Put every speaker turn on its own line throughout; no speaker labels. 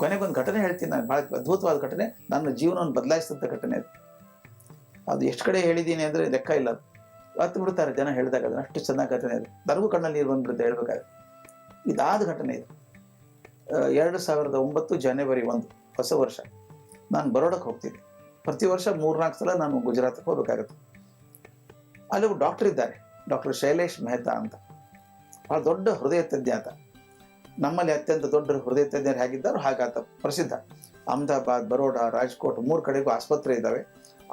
ಕೊನೆಗೊಂದು ಘಟನೆ ಹೇಳ್ತೀನಿ ನಾನು ಭಾಳ ಅದ್ಭುತವಾದ ಘಟನೆ. ನನ್ನ ಜೀವನವನ್ನು ಬದಲಾಯಿಸಿದಂಥ ಘಟನೆ ಅದು. ಅದು ಎಷ್ಟು ಕಡೆ ಹೇಳಿದ್ದೀನಿ ಅಂದರೆ ಲೆಕ್ಕ ಇಲ್ಲ ಅದು. ಬಿಡ್ತಾರೆ ಜನ ಹೇಳಿದಾಗ ಅದನ್ನು, ಅಷ್ಟು ಚೆನ್ನಾಗಿ ಘಟನೆ ಅದು. ನನಗೂ ಕಣ್ಣಲ್ಲಿ ನೀರು ಬಂದ್ಬಿಡುತ್ತೆ ಇದಾದ ಘಟನೆ ಇದು. ಎರಡು ಸಾವಿರದ ಒಂಬತ್ತು ಜನವರಿ ಒಂದು ಹೊಸ ವರ್ಷ. ನಾನು ಬರೋಡಕ್ಕೆ ಹೋಗ್ತೀನಿ. ಪ್ರತಿ ವರ್ಷ ಮೂರ್ನಾಲ್ಕು ಸಲ ನಾನು ಗುಜರಾತ್ಗೆ ಹೋಗಬೇಕಾಗುತ್ತೆ. ಅಲ್ಲಿ ಡಾಕ್ಟರ್ ಇದ್ದಾರೆ. ಡಾಕ್ಟರ್ ಶೈಲೇಶ್ ಮೆಹ್ತಾ ಅಂತ. ಭಾಳ ದೊಡ್ಡ ಹೃದಯ ತಜ್ಞ ಆತ. ನಮ್ಮಲ್ಲಿ ಅತ್ಯಂತ ದೊಡ್ಡ ಹೃದಯ ತಜ್ಞರು ಹೇಗಿದ್ದಾರೋ ಹಾಗಾತ ಪ್ರಸಿದ್ಧ. ಅಹಮದಾಬಾದ್, ಬರೋಡಾ, ರಾಜ್ಕೋಟ್ ಮೂರು ಕಡೆಗೂ ಆಸ್ಪತ್ರೆ ಇದ್ದಾವೆ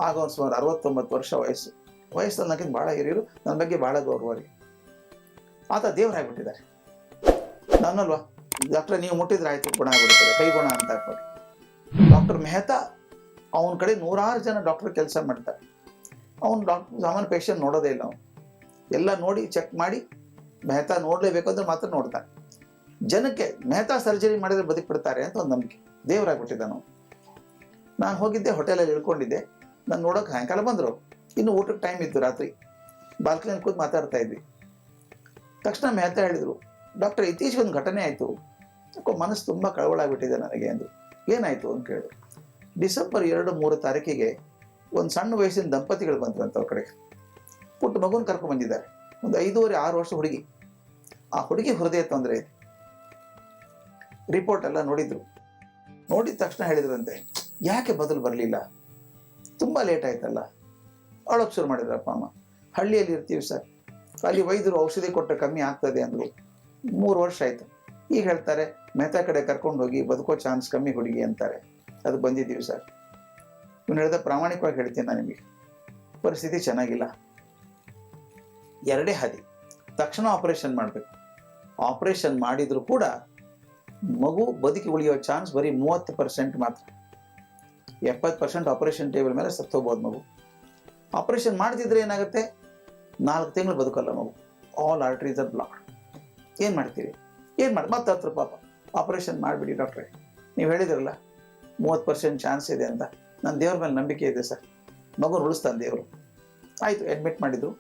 ಆಗ ಒಂದು ಸುಮಾರು ಅರವತ್ತೊಂಬತ್ತು ವರ್ಷ ವಯಸ್ಸು. ವಯಸ್ಸು ನನಗೆ ಭಾಳ ಹಿರಿಯರು ನನ್ನ ಬಗ್ಗೆ ಭಾಳ ಗೌರವ ರೀ ಆತ ದೇವರಾಗ್ಬಿಟ್ಟಿದ್ದಾರೆ ನಾನಲ್ವಾ ಡಾಕ್ಟರ್, ನೀವು ಮುಟ್ಟಿದ್ರೆ ಆಯ್ತು, ಗುಣ ಆಗ್ಬಿಡ್ತದೆ ಕೈ ಗುಣ ಅಂತ ಹಾಕ್ಬಿಟ್ಟು ಡಾಕ್ಟರ್ ಮೆಹ್ತಾ, ಅವನ ಕಡೆ ನೂರಾರು ಜನ ಡಾಕ್ಟರ್ ಕೆಲಸ ಮಾಡ್ತಾರೆ. ಅವನು ಡಾಕ್ಟರ್ ಸಾಮಾನ್ಯ ಪೇಷಂಟ್ ನೋಡೋದೇ ಇಲ್ಲ ಅವನು. ಎಲ್ಲ ನೋಡಿ ಚೆಕ್ ಮಾಡಿ, ಮೆಹ್ತಾ ನೋಡಲೇಬೇಕು ಅಂದ್ರೆ ಮಾತ್ರ ನೋಡ್ತಾನೆ. ಜನಕ್ಕೆ ಮೆಹ್ತಾ ಸರ್ಜರಿ ಮಾಡಿದ್ರೆ ಬದುಕ್ಬಿಡ್ತಾರೆ ಅಂತ ಒಂದು ನಂಬಿಕೆ. ದೇವರಾಗ್ಬಿಟ್ಟಿದ್ದ ನಾವು ನಾನು ಹೋಗಿದ್ದೆ, ಹೋಟೆಲಲ್ಲಿ ಇಳ್ಕೊಂಡಿದ್ದೆ. ನಾನು ನೋಡೋಕೆ ಸಾಯಂಕಾಲ ಬಂದರು. ಇನ್ನು ಊಟಕ್ಕೆ ಟೈಮ್ ಇತ್ತು ರಾತ್ರಿ. ಬಾಲ್ಕನಿಯಲ್ಲಿ ಕೂತು ಮಾತಾಡ್ತಾ ಇದ್ವಿ. ತಕ್ಷಣ ಮೆಹ್ತಾ ಹೇಳಿದರು ಡಾಕ್ಟರ್ ಇತ್ತೀಚೆಗೆ ಒಂದು ಘಟನೆ ಆಯಿತು. ಯಾಕೋ ಮನಸ್ಸು ತುಂಬ ಕಳವಳ ಆಗ್ಬಿಟ್ಟಿದೆ ನನಗೆ ಎಂದು. ಏನಾಯಿತು? ಅಂತ ಕೇಳಿದ್ರು. ಡಿಸೆಂಬರ್ ಎರಡು ಮೂರು ತಾರೀಕಿಗೆ ಒಂದು ಸಣ್ಣ ವಯಸ್ಸಿನ ದಂಪತಿಗಳು ಬಂದ್ರಂತ ಅವ್ರ ಕಡೆಗೆ ಪುಟ್ಟ ಮಗುನ ಕರ್ಕೊಂಡು ಬಂದಿದ್ದಾರೆ. ಒಂದು ಐದೂವರೆ ಆರು ವರ್ಷ ಹುಡುಗಿ. ಆ ಹುಡುಗಿ ಹೃದಯ ತೊಂದರೆ ಇದೆ. ರಿಪೋರ್ಟ್ ಎಲ್ಲ ನೋಡಿದ್ರು. ನೋಡಿದ ತಕ್ಷಣ ಹೇಳಿದ್ರಂತೆ, ಯಾಕೆ ಬದಲು ಬರಲಿಲ್ಲ? ತುಂಬ ಲೇಟ್ ಆಯ್ತಲ್ಲ. ಅಳೋಕೆ ಶುರು ಮಾಡಿದ್ರಪ್ಪ ಅಮ್ಮ. ಹಳ್ಳಿಯಲ್ಲಿ ಇರ್ತೀವಿ ಸರ್. ಅಲ್ಲಿ ವೈದ್ಯರು ಔಷಧಿ ಕೊಟ್ಟರೆ ಕಮ್ಮಿ ಆಗ್ತದೆ ಅಂದರು. ಮೂರು ವರ್ಷ ಆಯಿತು. ಈಗ ಹೇಳ್ತಾರೆ ಮೆಹ್ತಾ ಕಡೆ ಕರ್ಕೊಂಡು ಹೋಗಿ ಬದುಕೋ ಚಾನ್ಸ್ ಕಮ್ಮಿ ಹುಡುಗಿ ಅಂತಾರೆ. ಅದು ಬಂದಿದ್ದೀವಿ ಸರ್. ಇವ್ನು ಹೇಳಿದ ಪ್ರಾಮಾಣಿಕವಾಗಿ ಹೇಳ್ತೀನಿ ನಾನು ನಿಮಗೆ. ಪರಿಸ್ಥಿತಿ ಚೆನ್ನಾಗಿಲ್ಲ. ಎರಡೇ ಹಾದಿ. ತಕ್ಷಣ ಆಪರೇಷನ್ ಮಾಡಬೇಕು. ಆಪರೇಷನ್ ಮಾಡಿದರೂ ಕೂಡ ಮಗು ಬದುಕಿ ಉಳಿಯೋ ಚಾನ್ಸ್ ಬರೀ ಮೂವತ್ತು ಪರ್ಸೆಂಟ್ ಮಾತ್ರ. ಎಪ್ಪತ್ತು ಪರ್ಸೆಂಟ್ ಆಪರೇಷನ್ ಟೇಬಲ್ ಮೇಲೆ ಸತ್ತೋಗ್ಬೋದು ಮಗು. ಆಪರೇಷನ್ ಮಾಡ್ತಿದ್ರೆ ಏನಾಗುತ್ತೆ? ನಾಲ್ಕು ತಿಂಗಳು ಬದುಕಲ್ಲ ಮಗು. ಆಲ್ ಆರ್ಟ್ರೀಸ್ ಆರ್ ಬ್ಲಾಕ್ ಏನು ಮಾಡ್ತೀರಿ? ಏನು ಮಾಡಿ, ಮತ್ತೆ ಹತ್ರ ಪಾಪ. ಆಪರೇಷನ್ ಮಾಡಿಬಿಡಿ ಡಾಕ್ಟ್ರೆ ನೀವು ಹೇಳಿದ್ರಲ್ಲ, ಮೂವತ್ತು ಪರ್ಸೆಂಟ್ ಚಾನ್ಸ್ ಇದೆ ಅಂತ. ನನ್ನ ದೇವ್ರ ಮೇಲೆ ನಂಬಿಕೆ ಇದೆ ಸರ್. ಮಗು ಉಳಿಸ್ತಾನೆ ದೇವರು. ಆಯಿತು ಅಡ್ಮಿಟ್ ಮಾಡಿದ್ರು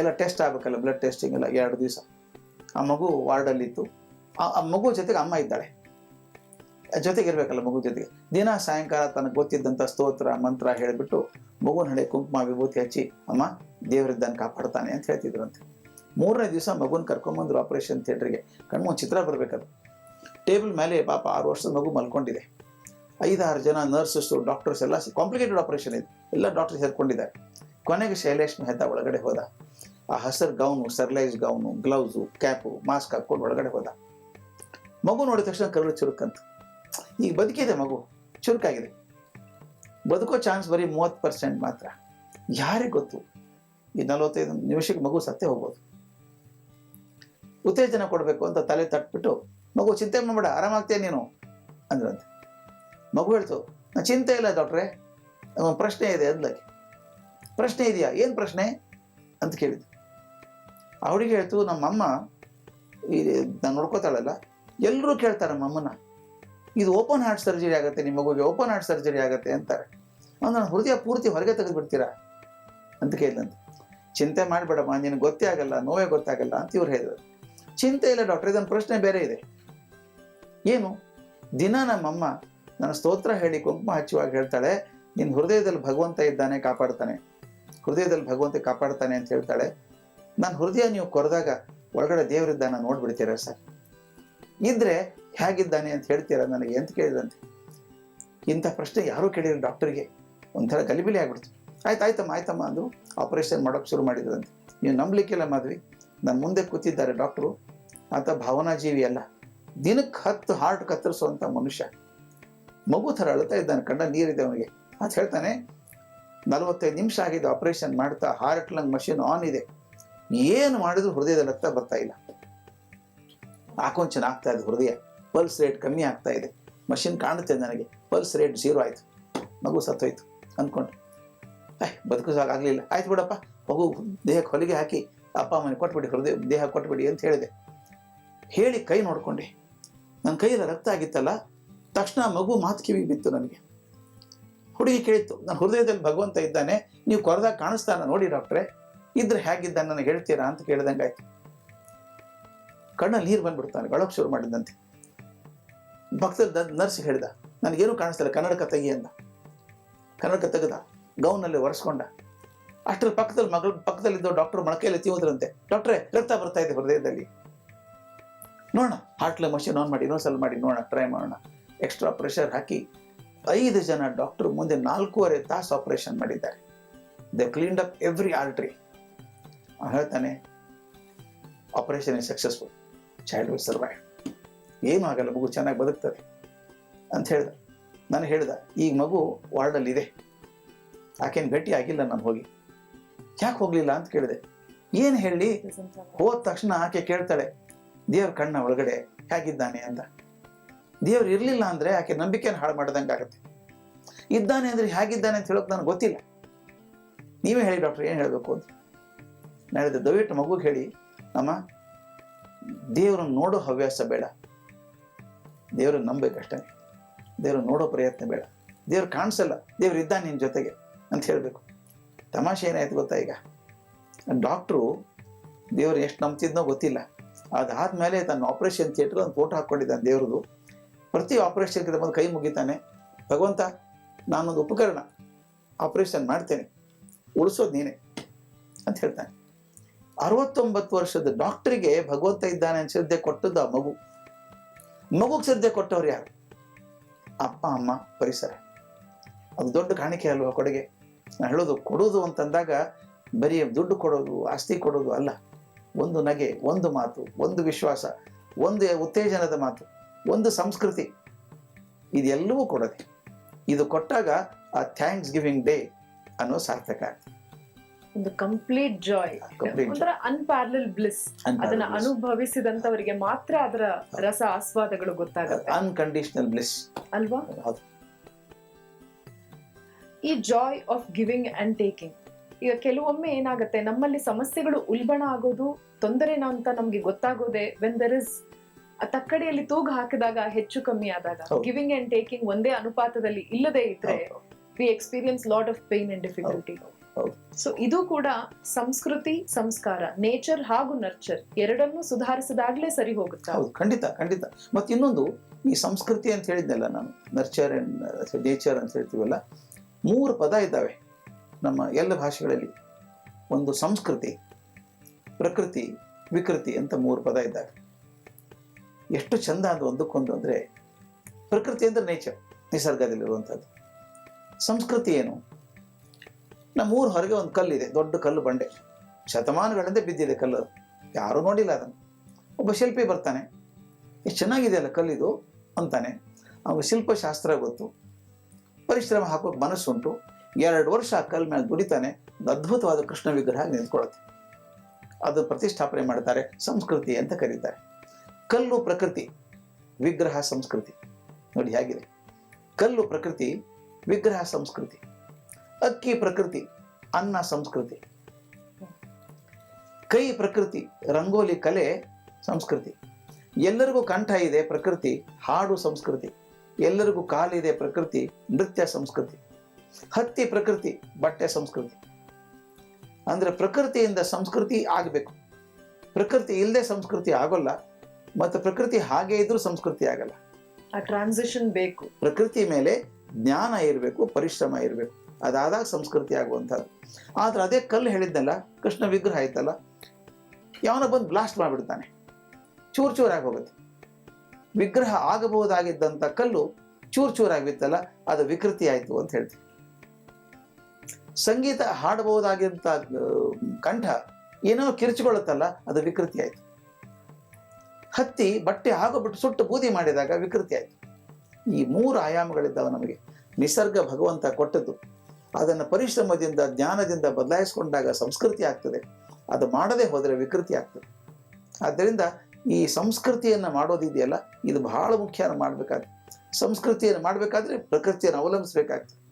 ಎಲ್ಲ ಟೆಸ್ಟ್ ಆಗಬೇಕಲ್ಲ ಬ್ಲಡ್ ಟೆಸ್ಟಿಂಗ್ ಎಲ್ಲ ಎರಡು ದಿವಸ. ಆ ಮಗು ವಾರ್ಡಲ್ಲಿತ್ತು ಆ ಮಗು ಜೊತೆಗೆ ಅಮ್ಮ ಇದ್ದಾಳೆ. ಜೊತೆಗೆ ಇರಬೇಕಲ್ಲ ಮಗು ಜೊತೆಗೆ. ದಿನ ಸಾಯಂಕಾಲ ತನಗೆ ಗೊತ್ತಿದ್ದಂಥ ಸ್ತೋತ್ರ, ಮಂತ್ರ ಹೇಳಿಬಿಟ್ಟು ಮಗುನ ಹಳೆ ಕುಂಕುಮ ವಿಭೂತಿ ಹಚ್ಚಿ, ಅಮ್ಮ, ದೇವರಿದ್ದಾನೆ ಕಾಪಾಡ್ತಾನೆ ಅಂತ ಹೇಳ್ತಿದ್ರಂತೆ. ಮೂರನೇ ದಿವಸ ಮಗುನ ಕರ್ಕೊಂಬಂದ್ರು ಆಪರೇಷನ್ ಥಿಯೇಟ್ರಿಗೆ. ಕಣ್ಮ ಚಿತ್ರ ಬರಬೇಕದು. ಟೇಬಲ್ ಮೇಲೆ ಪಾಪ ಆರು ವರ್ಷದ ಮಗು ಮಲ್ಕೊಂಡಿದೆ. ಐದಾರು ಜನ ನರ್ಸಸ್ಸು, ಡಾಕ್ಟರ್ಸ್ ಎಲ್ಲ ಕಾಂಪ್ಲಿಕೇಟೆಡ್ ಆಪರೇಷನ್ ಇದೆ. ಎಲ್ಲ ಡಾಕ್ಟರ್ ಸೇರ್ಕೊಂಡಿದ್ದಾರೆ. ಕೊನೆಗೆ ಶೈಲೇಶ್ ಮೆಹ್ತಾ ಒಳಗಡೆ ಹೋದ. ಆ ಹಸರ್ ಗೌನು ಸರ್ಲೈಸ್ ಗೌನು ಗ್ಲೌಸು ಕ್ಯಾಪು ಮಾಸ್ಕ್ ಹಾಕೊಂಡು ಒಳಗಡೆ ಹೋದ. ಮಗು ನೋಡಿದ ತಕ್ಷಣ ಕರುಳು ಚುರುಕಂತ. ಈಗ ಬದುಕಿದೆ ಮಗು, ಚುರುಕಾಗಿದೆ. ಬದುಕೋ ಚಾನ್ಸ್ ಬರೀ ಮೂವತ್ತು ಪರ್ಸೆಂಟ್ ಮಾತ್ರ. ಯಾರಿಗೆ ಗೊತ್ತು? ಈ ನಲವತ್ತೈದು ನಿಮಿಷಕ್ಕೆ ಮಗು ಸತ್ತೇ ಹೋಗ್ಬೋದು. ಉತ್ತೇಜನ ಕೊಡಬೇಕು ಅಂತ ತಲೆ ತಟ್ಬಿಟ್ಟು, ಮಗು ಚಿಂತೆ ಮಾಡಬೇಡ, ಆರಾಮಾಗ್ತೀಯ ನೀನು? ಅಂದ್ರಂತೆ. ಮಗು ಹೇಳ್ತು, ನಾ ಚಿಂತೆ ಇಲ್ಲ ಡಾಕ್ಟ್ರೆ ಒಂದು ಪ್ರಶ್ನೆ ಇದೆ ಅಂದ್ಲಾಗೆ ಪ್ರಶ್ನೆ ಇದೆಯಾ? ಏನು ಪ್ರಶ್ನೆ? ಅಂತ ಕೇಳಿದ್ದು ಆ ಹುಡುಗಿ ಹೇಳ್ತು, ನಮ್ಮಮ್ಮ, ಈ, ನಾನು ನೋಡ್ಕೋತಾಳಲ್ಲ ಎಲ್ಲರೂ ಕೇಳ್ತಾರೆ ನಮ್ಮಮ್ಮನ ಇದು ಓಪನ್ ಹಾರ್ಟ್ ಸರ್ಜರಿ ಆಗುತ್ತೆ ನಿಮ್ಮ ಮಗುಗೆ ಓಪನ್ ಹಾರ್ಟ್ ಸರ್ಜರಿ ಆಗುತ್ತೆ ಅಂತಾರೆ. ಅವ್ನು ನನ್ನ ಹೃದಯ ಪೂರ್ತಿ ಹೊರಗೆ ತೆಗೆದು ಬಿಡ್ತೀರಾ ಅಂತ ಕೇಳಿದಂತೆ. ಚಿಂತೆ ಮಾಡಬೇಡಮ್ಮ, ನಿನಗೆ ಗೊತ್ತೇ ಆಗಲ್ಲ, ನೋವೇ ಗೊತ್ತಾಗಲ್ಲ ಅಂತ ಇವ್ರು ಹೇಳಿದ್ರು. ಚಿಂತೆ ಇಲ್ಲ ಡಾಕ್ಟರ್, ಇದೊಂದು ಪ್ರಶ್ನೆ ಬೇರೆ ಇದೆ. ಏನು? ದಿನ ನಮ್ಮಮ್ಮ ನನ್ನ ಸ್ತೋತ್ರ ಹೇಳಿ ಕುಂಕುಮ ಹಚ್ಚುವಾಗ ಹೇಳ್ತಾಳೆ ನಿನ್ನ ಹೃದಯದಲ್ಲಿ ಭಗವಂತ ಇದ್ದಾನೆ, ಕಾಪಾಡ್ತಾನೆ. ಹೃದಯದಲ್ಲಿ ಭಗವಂತ ಕಾಪಾಡ್ತಾನೆ ಅಂತ ಹೇಳ್ತಾಳೆ. ನನ್ನ ಹೃದಯ ನೀವು ಕೊರೆದಾಗ ಒಳಗಡೆ ದೇವರಿದ್ದಾನ ನೋಡ್ಬಿಡ್ತೀರಾ ಸರ್? ಇದ್ರೆ ಹೇಗಿದ್ದಾನೆ ಅಂತ ಹೇಳ್ತೀರಾ ನನಗೆ ಅಂತ ಕೇಳಿದಂತೆ. ಇಂಥ ಪ್ರಶ್ನೆ ಯಾರೂ ಕೇಳಿಲ್ಲ ಡಾಕ್ಟರ್ಗೆ? ಒಂಥರ ಗಲಿಬಿಲಿ ಆಗ್ಬಿಡ್ತು. ಆಯ್ತು, ಆಯ್ತಮ್ಮ ಆಯ್ತಮ್ಮ ಅಂದರು ಆಪರೇಷನ್ ಮಾಡೋಕೆ ಶುರು ಮಾಡಿದ್ರಂತೆ. ನೀವು ನಂಬಲಿಕ್ಕಿಲ್ಲ ಮಾದ್ವಿ ನನ್ನ ಮುಂದೆ ಕೂತಿದ್ದಾರೆ ಡಾಕ್ಟ್ರು. ಆತ ಭಾವನಾಜೀವಿ ಅಲ್ಲ. ದಿನಕ್ಕೆ ಹತ್ತು ಹಾರ್ಟ್ ಕತ್ತರಿಸುವಂಥ ಮನುಷ್ಯ. ಮಗು ಥರ ಅಳ್ತಾ ಇದ್ದಾನೆ, ಕಣ್ಣ ನೀರಿದೆ ಅವನಿಗೆ. ಅಂತ ಹೇಳ್ತಾನೆ, ನಲವತ್ತೈದು ನಿಮಿಷ ಆಗಿದೆ ಆಪರೇಷನ್ ಮಾಡ್ತಾ ಹಾರ್ಟ್ ಲಂಗ್ ಮಷಿನ್ ಆನ್ ಇದೆ. ಏನು ಮಾಡಿದ್ರು ಹೃದಯದ ರಕ್ತ ಬರ್ತಾ ಇಲ್ಲ. ಆಕೊಂಚನ ಆಗ್ತಾ ಇದೆ ಹೃದಯ ಪಲ್ಸ್ ರೇಟ್ ಕಮ್ಮಿ ಆಗ್ತಾ ಇದೆ. ಮಷಿನ್ ಕಾಣುತ್ತೆ ನನಗೆ. ಪಲ್ಸ್ ರೇಟ್ ಝೀರೋ ಆಯಿತು. ಮಗು ಸತ್ತೋಯ್ತು ಅಂದ್ಕೊಂಡು ಏಯ್ ಬದುಕಿಸೋಕ್ಕಾಗಲಿಲ್ಲ ಆಯ್ತು ಬಿಡಪ್ಪ. ಮಗು ದೇಹಕ್ಕೆ ಹೊಲಿಗೆ ಹಾಕಿ ಅಪ್ಪ ಅಮ್ಮನಿಗೆ ಕೊಟ್ಬಿಡಿ ಹೃದಯ ದೇಹ ಕೊಟ್ಬಿಡಿ ಅಂತ ಹೇಳಿದೆ. ಹೇಳಿ ಕೈ ನೋಡ್ಕೊಂಡೆ. ನನ್ನ ಕೈಯಲ್ಲಿ ರಕ್ತ ಆಗಿತ್ತಲ್ಲ, ತಕ್ಷಣ ಮಗು ಮಾತು ಕಿವಿ ಬಿತ್ತು ನನಗೆ. ಹುಡುಗಿ ಕೇಳಿತ್ತು ನನ್ನ ಹೃದಯದಲ್ಲಿ ಭಗವಂತ ಇದ್ದಾನೆ. ನೀವು ಕೊರದಾಗ ಕಾಣಿಸ್ತಾನ ನೋಡಿ ಡಾಕ್ಟ್ರೆ. ಇದ್ರೆ ಹೇಗಿದ್ದಾನೆ ನನಗೆ ಹೇಳ್ತೀರಾ? ಅಂತ ಕೇಳ್ದಂಗಾಯ್ತು. ಕಣ್ಣಲ್ಲಿ ನೀರು ಬಂದ್ಬಿಡ್ತಾನೆ ಗಳಕ್ಕೆ ಶುರು ಮಾಡಿದಂತೆ ಭಕ್ತರು ನರ್ಸ್ ಹೇಳ್ದ, ನನಗೇನು ಕಾಣಿಸ್ತಿಲ್ಲ, ಕನ್ನಡಕ ತೆಗಿ ಅಂದ. ಕನ್ನಡಕ ತೆಗೆದ, ಗೌನಲ್ಲಿ ಒರೆಸ್ಕೊಂಡ. ಅಷ್ಟರಲ್ಲಿ ಪಕ್ಕದಲ್ಲಿ ಮಗಳ, ಪಕ್ಕದಲ್ಲಿದ್ದ ಡಾಕ್ಟರ್ ಮೊಳಕೆಯಲ್ಲಿ ತೀವ್ರಂತೆ ಡಾಕ್ಟ್ರೆ, ರಕ್ತ ಬರ್ತಾ ಇದೆ ಹೃದಯದಲ್ಲಿ. ನೋಡೋಣ, ಹಾರ್ಟ್ಲೆ ಮಷಿನ್ ಆನ್ ಮಾಡಿ, ಇನ್ನೊಂದ್ಸಲ ಮಾಡಿ, ನೋಡೋಣ, ಟ್ರೈ ಮಾಡೋಣ. ಎಕ್ಸ್ಟ್ರಾ ಪ್ರೆಷರ್ ಹಾಕಿ, ಐದು ಜನ ಡಾಕ್ಟರ್ ಮುಂದೆ ನಾಲ್ಕೂವರೆ ತಾಸು ಆಪರೇಷನ್ ಮಾಡಿದ್ದಾರೆ. They cleaned up every artery ಹೇಳ್ತಾನೆ, operation is successful child will survive ಏನೂ ಆಗಲ್ಲ, ಮಗು ಚೆನ್ನಾಗಿ ಬದುಕ್ತದೆ ಅಂತ ಹೇಳ್ದ. ನಾನು ಹೇಳ್ದ ಈಗ ಮಗು ವಾರ್ಡಲ್ಲಿ ಇದೆ ಆಕೆನ್ ಭೇಟಿ ಆಗಿಲ್ಲ ನಾನು ಹೋಗಿ. ಯಾಕೆ ಹೋಗಲಿಲ್ಲ ಅಂತ ಕೇಳಿದೆ. ಏನು ಹೇಳಿ? ಹೋದ ತಕ್ಷಣ ಆಕೆ ಕೇಳ್ತಾಳೆ, ದೇವ್ರ ಕಣ್ಣ ಒಳಗಡೆ ಹೇಗಿದ್ದಾನೆ ಅಂತ. ದೇವ್ರು ಇರಲಿಲ್ಲ ಅಂದ್ರೆ ಆಕೆ ನಂಬಿಕೆನ ಹಾಳು ಮಾಡ್ದಂಗೆ ಆಗುತ್ತೆ. ಇದ್ದಾನೆ ಅಂದ್ರೆ ಹೇಗಿದ್ದಾನೆ ಅಂತ ಹೇಳೋಕೆ ನನಗೆ ಗೊತ್ತಿಲ್ಲ. ನೀವೇ ಹೇಳಿ ಡಾಕ್ಟರ್, ಏನು ಹೇಳಬೇಕು ಅಂತ. ಹೇಳಿದೆ, ದಯವಿಟ್ಟು ಮಗುಗೆ ಹೇಳಿ, ಅಮ್ಮ ದೇವ್ರನ್ನ ನೋಡೋ ಹವ್ಯಾಸ ಬೇಡ. ದೇವ್ರನ್ನ ನಂಬೇಕಷ್ಟೇ ದೇವ್ರನ್ನ ನೋಡೋ ಪ್ರಯತ್ನ ಬೇಡ. ದೇವ್ರು ಕಾಣಿಸಲ್ಲ, ದೇವ್ರು ಇದ್ದಾನೆ ನಿನ್ನ ಜೊತೆಗೆ ಅಂತ ಹೇಳಬೇಕು. ತಮಾಷೆ ಏನಾಯ್ತು ಗೊತ್ತಾ ಈಗ? ಡಾಕ್ಟ್ರು ದೇವ್ರು ಎಷ್ಟು ನಂಬ್ತಿದ್ನೋ ಗೊತ್ತಿಲ್ಲ. ಅದಾದ್ಮೇಲೆ ತನ್ನ ಆಪರೇಷನ್ ಥಿಯೇಟರ್ ಒಂದು ಫೋಟೋ ಹಾಕ್ಕೊಂಡಿದ್ದಾನೆ ದೇವ್ರದ್ದು ಪ್ರತಿ ಆಪರೇಷನ್ಗೆ ಬಂದು ಕೈ ಮುಗಿತಾನೆ. ಭಗವಂತ, ನಾನೊಂದು ಉಪಕರಣ ಆಪರೇಷನ್ ಮಾಡ್ತೇನೆ. ಉಳಿಸೋದು ನೀನೆ ಅಂತ ಹೇಳ್ತಾನೆ. ಅರವತ್ತೊಂಬತ್ತು ವರ್ಷದ ಡಾಕ್ಟ್ರಿಗೆ ಭಗವಂತ ಇದ್ದಾನೆ ಅಂತ ಶ್ರದ್ಧೆ ಕೊಟ್ಟದ್ದು ಆ ಮಗು. ಮಗುಗೆ ಶ್ರದ್ಧೆ ಕೊಟ್ಟವ್ರು ಯಾರು? ಅಪ್ಪ, ಅಮ್ಮ, ಪರಿಸರ. ಅದು ದೊಡ್ಡ ಕಾಣಿಕೆ ಅಲ್ವಾ ಕೊಡುಗೆ? ನಾನು ಹೇಳೋದು ಕೊಡೋದು ಅಂತಂದಾಗ ಬರೀ ದುಡ್ಡು ಕೊಡೋದು, ಆಸ್ತಿ ಕೊಡೋದು ಅಲ್ಲ. ಒಂದು ನಗೆ, ಒಂದು ಮಾತು, ಒಂದು ವಿಶ್ವಾಸ, ಒಂದು ಉತ್ತೇಜನದ ಮಾತು, ಒಂದು ಸಂಸ್ಕೃತಿ. ಇದೆಲ್ಲವೂ ಕೊಡೋದೆ ಇದು ಕೊಟ್ಟಾಗ ಆ ಥ್ಯಾಂಕ್ಸ್ ಗಿವಿಂಗ್ ಡೇ ಅನ್ನೋ ಸಾರ್ಥಕ ಆಗ್ತದೆ.
ಒಂದು ಕಂಪ್ಲೀಟ್ ಜಾಯ್ ಒಂಥರ ಅನ್ಪ್ಯಾರಲ್ ಬ್ಲಿಸ್ ಅದನ್ನ ಅನುಭವಿಸಿದಂತವರಿಗೆ ಮಾತ್ರ ಅದರ ರಸ ಆಸ್ವಾದಗಳು ಗೊತ್ತಾಗುತ್ತೆ.
ಅನ್ಕಂಡೀಷನಲ್ ಬ್ಲಿಸ್
ಅಲ್ವಾ? ಈ joy of giving and taking ಈಗ ಕೆಲವೊಮ್ಮೆ ಏನಾಗುತ್ತೆ ನಮ್ಮಲ್ಲಿ ಸಮಸ್ಯೆಗಳು ಉಲ್ಬಣ ಆಗೋದು ತೊಂದರೆನ ಅಂತ ನಮ್ಗೆ ಗೊತ್ತಾಗೋದೆ ವೆನ್ ದರ್ ಇಸ್ ತಕ್ಕಡಿಯಲ್ಲಿ ತೂಗು ಹಾಕಿದಾಗ ಹೆಚ್ಚು ಕಮ್ಮಿ ಆದಾಗ. ಗಿವಿಂಗ್ ಅಂಡ್ ಟೇಕಿಂಗ್ ಒಂದೇ ಅನುಪಾತದಲ್ಲಿ ಇಲ್ಲದೆ ಇದ್ರೆ we experience lot of pain and difficulty. So ಇದು ಕೂಡ ಸಂಸ್ಕೃತಿ ಸಂಸ್ಕಾರ ನೇಚರ್ ಹಾಗೂ ನರ್ಚರ್ ಎರಡನ್ನು ಸುಧಾರಿಸಿದಾಗ್ಲೇ ಸರಿ ಹೋಗುತ್ತಾ?
ಹೌದು ಖಂಡಿತ ಖಂಡಿತ. ಮತ್ತೆ ಇನ್ನೊಂದು ಈ ಸಂಸ್ಕೃತಿ ಅಂತ ಹೇಳಿದ್ನಲ್ಲ ನಾನು ನರ್ಚರ್ ಅಂಡ್ ನೇಚರ್ ಅಂತ ಹೇಳ್ತೀವಲ್ಲ ಮೂರು ಪದ ಇದ್ದಾವೆ ನಮ್ಮ ಎಲ್ಲ ಭಾಷೆಗಳಲ್ಲಿ. ಒಂದು ಸಂಸ್ಕೃತಿ ಪ್ರಕೃತಿ ವಿಕೃತಿ ಅಂತ ಮೂರು ಪದ ಇದ್ದಾವೆ. ಎಷ್ಟು ಚಂದ ಅದು ಒಂದಕ್ಕೊಂದು ಅಂದರೆ ಪ್ರಕೃತಿ ಅಂದರೆ ನೇಚರ್ ನಿಸರ್ಗದಲ್ಲಿರುವಂಥದ್ದು. ಸಂಸ್ಕೃತಿ ಏನು? ನಮ್ಮ ಊರು ಹೊರಗೆ ಒಂದು ಕಲ್ಲಿದೆ, ದೊಡ್ಡ ಕಲ್ಲು ಬಂಡೆ. ಶತಮಾನಗಳಿಂದ ಬಿದ್ದಿದೆ ಕಲ್ಲು. ಯಾರೂ ನೋಡಿಲ್ಲ ಅದನ್ನು. ಒಬ್ಬ ಶಿಲ್ಪಿ ಬರ್ತಾನೆ. ಎಷ್ಟು ಚೆನ್ನಾಗಿದೆ ಅಲ್ಲ ಕಲ್ಲಿದು ಅಂತಾನೆ. ಅವನಿಗೆ ಶಿಲ್ಪಶಾಸ್ತ್ರ ಗೊತ್ತು. ಪರಿಶ್ರಮ ಹಾಕೋಕೆ ಮನಸ್ಸುಂಟು. ಎರಡು ವರ್ಷ ಆ ಕಲ್ ಮೇಲೆ ದುಡಿತಾನೆ. ಒಂದು ಅದ್ಭುತವಾದ ಕೃಷ್ಣ ವಿಗ್ರಹ ನಿಂತ್ಕೊಳ್ಳುತ್ತೆ ಅದು ಪ್ರತಿಷ್ಠಾಪನೆ ಮಾಡ್ತಾರೆ, ಸಂಸ್ಕೃತಿ ಅಂತ ಕರೀತಾರೆ. ಕಲ್ಲು ಪ್ರಕೃತಿ, ವಿಗ್ರಹ ಸಂಸ್ಕೃತಿ. ನೋಡಿ ಹೇಗಿದೆ. ಕಲ್ಲು ಪ್ರಕೃತಿ, ವಿಗ್ರಹ ಸಂಸ್ಕೃತಿ. ಅಕ್ಕಿ ಪ್ರಕೃತಿ ಅನ್ನ ಸಂಸ್ಕೃತಿ. ಕೈ ಪ್ರಕೃತಿ ರಂಗೋಲಿ ಕಲೆ ಸಂಸ್ಕೃತಿ. ಎಲ್ಲರಿಗೂ ಕಂಠ ಇದೆ ಪ್ರಕೃತಿ ಹಾಡು ಸಂಸ್ಕೃತಿ. ಎಲ್ಲರಿಗೂ ಕಾಲಿದೆ ಪ್ರಕೃತಿ ನೃತ್ಯ ಸಂಸ್ಕೃತಿ. ಹತ್ತಿ ಪ್ರಕೃತಿ ಬಟ್ಟೆ ಸಂಸ್ಕೃತಿ. ಅಂದ್ರೆ ಪ್ರಕೃತಿಯಿಂದ ಸಂಸ್ಕೃತಿ ಆಗಬೇಕು. ಪ್ರಕೃತಿ ಇಲ್ಲದೆ ಸಂಸ್ಕೃತಿ ಆಗೋಲ್ಲ ಮತ್ತು ಪ್ರಕೃತಿ ಹಾಗೆ ಇದ್ರೂ ಸಂಸ್ಕೃತಿ ಆಗಲ್ಲ.
ಆ ಟ್ರಾನ್ಸಿಷನ್ ಬೇಕು.
ಪ್ರಕೃತಿ ಮೇಲೆ ಜ್ಞಾನ ಇರಬೇಕು ಪರಿಶ್ರಮ ಇರಬೇಕು. ಅದಾದಾಗ ಸಂಸ್ಕೃತಿ ಆಗುವಂಥದ್ದು. ಆದ್ರೆ ಅದೇ ಕಲ್ಲು ಹೇಳಿದ್ನಲ್ಲ, ಕೃಷ್ಣ ವಿಗ್ರಹ ಆಯ್ತಲ್ಲ, ಯಾವನ ಬಂದು ಬ್ಲಾಸ್ಟ್ ಮಾಡಿಬಿಡ್ತಾನೆ. ಚೂರು ಚೂರಾಗಿ ಹೋಗುತ್ತೆ ವಿಗ್ರಹ ಆಗಬಹುದಾಗಿದ್ದಂಥ ಕಲ್ಲು ಚೂರ್ ಚೂರಾಗಿತ್ತಲ್ಲ ಅದು ವಿಕೃತಿ ಆಯಿತು ಅಂತ ಹೇಳ್ತೀವಿ. ಸಂಗೀತ ಹಾಡಬಹುದಾಗಿದ್ದ ಕಂಠ ಏನೋ ಕಿರ್ಚಿಕೊಳ್ಳುತ್ತಲ್ಲ, ಅದು ವಿಕೃತಿ ಆಯ್ತು. ಹತ್ತಿ ಬಟ್ಟೆ ಆಗೋಬಿಟ್ಟು ಸುಟ್ಟು ಬೂದಿ ಮಾಡಿದಾಗ ವಿಕೃತಿ ಆಯ್ತು. ಈ ಮೂರು ಆಯಾಮಗಳಿದ್ದಾವೆ ನಮಗೆ. ನಿಸರ್ಗ ಭಗವಂತ ಕೊಟ್ಟದ್ದು. ಅದನ್ನು ಪರಿಶ್ರಮದಿಂದ ಜ್ಞಾನದಿಂದ ಬದಲಾಯಿಸಿಕೊಂಡಾಗ ಸಂಸ್ಕೃತಿ ಆಗ್ತದೆ. ಅದು ಮಾಡದೇ ಹೋದರೆ ವಿಕೃತಿ ಆಗ್ತದೆ. ಆದ್ದರಿಂದ ಈ ಸಂಸ್ಕೃತಿಯನ್ನು ಮಾಡೋದಿದೆಯಲ್ಲ ಇದು ಬಹಳ ಮುಖ್ಯ ಮಾಡಬೇಕಾದ್ರೆ. ಸಂಸ್ಕೃತಿಯನ್ನು ಮಾಡಬೇಕಾದ್ರೆ ಪ್ರಕೃತಿಯನ್ನು ಅವಲಂಬಿಸಬೇಕಾಗ್ತದೆ.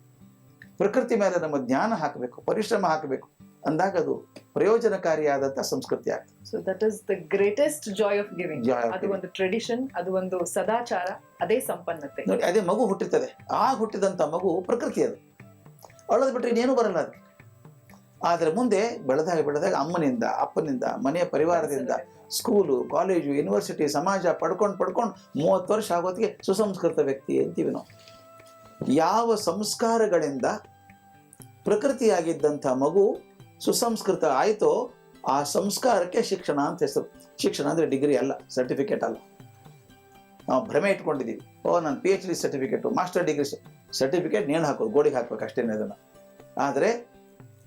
ಪ್ರಕೃತಿ ಮೇಲೆ ನಮ್ಮ ಜ್ಞಾನ ಹಾಕಬೇಕು ಪರಿಶ್ರಮ ಹಾಕಬೇಕು. ಅಂದಾಗ ಅದು ಪ್ರಯೋಜನಕಾರಿಯಾದಂತಹ ಸಂಸ್ಕೃತಿ ಆಗ್ತದೆ.
So that is the greatest joy of giving ಅದು ಒಂದು ಟ್ರೆಡಿಷನ್ ಅದು ಒಂದು ಸದಾಚಾರ ಅದೇ ಸಂಪನ್ನತೆ.
ನೋಡಿ ಅದೇ ಮಗು ಹುಟ್ಟಿರ್ತದೆ. ಆ ಹುಟ್ಟಿದಂತ ಮಗು ಪ್ರಕೃತಿ ಅದು ಅಳದ್ ಬಿಟ್ಟರೆ ಇನ್ನೇನು ಬರಲ್ಲ ಅದಕ್ಕೆ. ಆದರೆ ಮುಂದೆ ಬೆಳೆದಾಗ ಬೆಳೆದಾಗ ಅಮ್ಮನಿಂದ, ಅಪ್ಪನಿಂದ, ಮನೆಯ ಪರಿವಾರದಿಂದ ಸ್ಕೂಲು ಕಾಲೇಜು ಯೂನಿವರ್ಸಿಟಿ ಸಮಾಜ ಪಡ್ಕೊಂಡು ಪಡ್ಕೊಂಡು ಮೂವತ್ತು ವರ್ಷ ಆಗೋತ್ತಿಗೆ ಸುಸಂಸ್ಕೃತ ವ್ಯಕ್ತಿ ಅಂತೀವಿ ನಾವು. ಯಾವ ಸಂಸ್ಕಾರಗಳಿಂದ ಪ್ರಕೃತಿಯಾಗಿದ್ದಂಥ ಮಗು ಸುಸಂಸ್ಕೃತ ಆಯಿತೋ ಆ ಸಂಸ್ಕಾರಕ್ಕೆ ಶಿಕ್ಷಣ ಅಂತ ಹೆಸರು. ಶಿಕ್ಷಣ ಅಂದರೆ ಡಿಗ್ರಿ ಅಲ್ಲ ಸರ್ಟಿಫಿಕೇಟ್ ಅಲ್ಲ. ನಾವು ಭ್ರಮೆ ಇಟ್ಕೊಂಡಿದ್ದೀವಿ. ಓ ನಾನು P H D certificate master degree certificate ನೇಣು ಹಾಕೋದು ಗೋಡೆಗೆ ಹಾಕ್ಬೇಕು ಅಷ್ಟೇನೆ ಅದನ್ನು. ಆದರೆ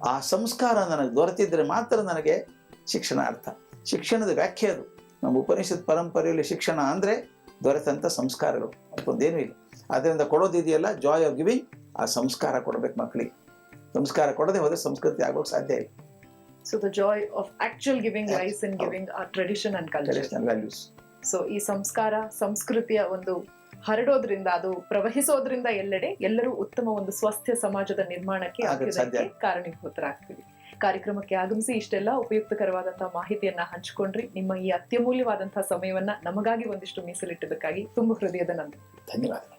ಆ ಸಂಸ್ಕಾರ ನನಗೆ ದೊರೆತಿದ್ರೆ ಮಾತ್ರ ನನಗೆ ಶಿಕ್ಷಣ ಅರ್ಥ. ಶಿಕ್ಷಣದ ವ್ಯಾಖ್ಯೆ ಅದು. ನಮ್ಮ ಉಪನಿಷತ್ ಪರಂಪರೆಯಲ್ಲಿ ಶಿಕ್ಷಣ ಅಂದರೆ ದೊರೆತಂಥ ಸಂಸ್ಕಾರಗಳು. ಅದಕ್ಕೊಂದೇನೂ ಇಲ್ಲ. ಅದರಿಂದ ಕೊಡೋದಿದೆಯಲ್ಲ ಜಾಯ್ ಆಫ್ ಗಿವಿಂಗ್ ಆ ಸಂಸ್ಕಾರ ಕೊಡಬೇಕು ಮಕ್ಕಳಿಗೆ ಸಂಸ್ಕಾರ ಕೊಡದೆ ಹೋದರೆ ಸಂಸ್ಕೃತಿ ಆಗೋಕೆ ಸಾಧ್ಯ ಇಲ್ಲ.
So the joy of actual giving rise in. Giving a tradition and culture
values
so ಈ ಸಂಸ್ಕಾರ ಸಂಸ್ಕೃತಿಯ ಒಂದು ಹರಡೋದ್ರಿಂದ ಅದು ಪ್ರವಹಿಸೋದ್ರಿಂದ ಎಲ್ಲೆಡೆ ಎಲ್ಲರೂ ಉತ್ತಮ ಒಂದು ಸ್ವಸ್ಥ ಸಮಾಜದ ನಿರ್ಮಾಣಕ್ಕೆ ಕಾರಣೀಭೂತರಾಗ್ತೀವಿ. ಕಾರ್ಯಕ್ರಮಕ್ಕೆ ಆಗಮಿಸಿ ಇಷ್ಟೆಲ್ಲ ಉಪಯುಕ್ತಕರವಾದಂತಹ ಮಾಹಿತಿಯನ್ನ ಹಂಚಿಕೊಂಡ್ರಿ. ನಿಮ್ಮ ಈ ಅತ್ಯಮೂಲ್ಯವಾದಂತಹ ಸಮಯವನ್ನ ನಮಗಾಗಿ ಒಂದಿಷ್ಟು ಮೀಸಲಿಟ್ಟಿದ್ದಕ್ಕಾಗಿ ತುಂಬಾ ಹೃದಯದ ನಂತರ
ಧನ್ಯವಾದ